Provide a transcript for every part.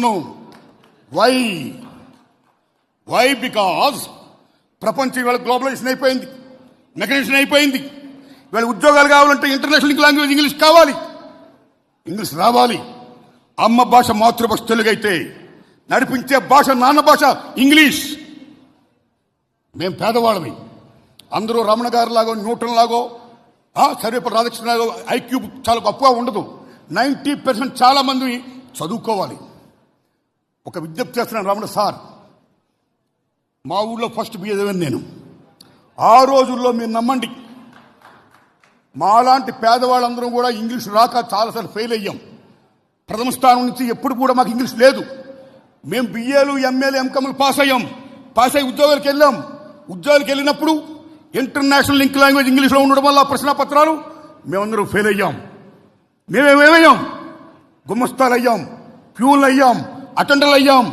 No. Why why because ప్రపంచం ఇవాళ globalisation అయిపోయింది. మెకనైజేషన్ అయిపోయింది. ఇవాళ ఉద్యోగాలు కావాలంటే ఇంటర్నేషనల్ లాంగ్వేజ్ ఇంగ్లీష్ కావాలి. ఇంగ్లీష్ రావాలి. అమ్మ భాష మాతృభాష తెలుగు అయితే నడిపించే భాష నాన్న భాష ఇంగ్లీష్ మేము పేదవాళ్ళమి. అందరూ రమణ గారు లాగో న్యూటన్ లాగో సర్వేపల్లి రాధాకృష్ణ లాగో ఐక్యూ చాలా గొప్పగా ఉండదు. నైంటీ పర్సెంట్ చాలామంది చదువుకోవాలి. ఒక విజ్ఞప్తి చేస్తున్నాను రాముడు సార్. మా ఊళ్ళో ఫస్ట్ బిఏ నేను. ఆ రోజుల్లో మీరు నమ్మండి. మాలాంటి పేదవాళ్ళందరం కూడా ఇంగ్లీష్ రాక చాలాసార్లు ఫెయిల్ అయ్యాం. ప్రథమ స్థానం నుంచి ఎప్పుడు కూడా మాకు ఇంగ్లీష్ లేదు. మేము బిఏలు ఎంఏలు ఎంకమ్లు పాస్ అయ్యాం. పాస్ అయ్యి ఉద్యోగాలకు వెళ్ళాం. ఉద్యోగాలకు వెళ్ళినప్పుడు ఇంటర్నేషనల్ లింక్ లాంగ్వేజ్ ఇంగ్లీష్లో ఉండడం వల్ల ప్రశ్న పత్రాలు మేమందరం ఫెయిల్ అయ్యాం. మేమేమేమయ్యాం గుమస్తాలు అయ్యాం ప్యూన్లు అయ్యాం అటెండర్లయ్యాం.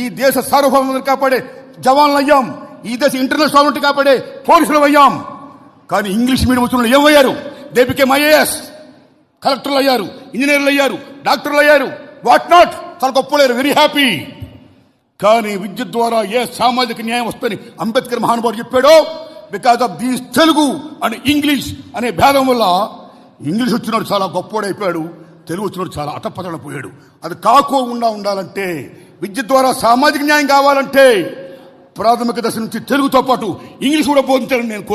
ఈ దేశ సార్వభౌమాన్ని కాపాడే జవాన్లయ్యాం. ఈ దేశ ఇంటర్నల్ సాల్వెంట్ కాపాడే పోలీసులు అయ్యాం కానీ ఇంగ్లీష్ మీడియం వచ్చిన వాళ్ళు ఏమయ్యారు దే బికేమ్ ఐఏఎస్ కలెక్టర్లు అయ్యారు ఇంజనీర్లు అయ్యారు డాక్టర్లు అయ్యారు వాట్ నాట్ చాలా గొప్పలేరు వెరీ హ్యాపీ కానీ విద్య ద్వారా ఏ సామాజిక న్యాయం వస్తుందని అంబేద్కర్ మహానుభావుడు చెప్పాడో? Because of these Telugu and English అనే భేదం వల్ల ఇంగ్లీష్ వచ్చినాడు చాలా గొప్పోడైపోయాడు తెలుగు వచ్చినాడు చాలా అటపతడపోయాడు అది కాకోకుండా ఉండాలంటే విద్య ద్వారా సామాజిక న్యాయం కావాలంటే ప్రాథమిక దశ నుంచి తెలుగుతో పాటు ఇంగ్లీష్ కూడా బోధించాలని నేను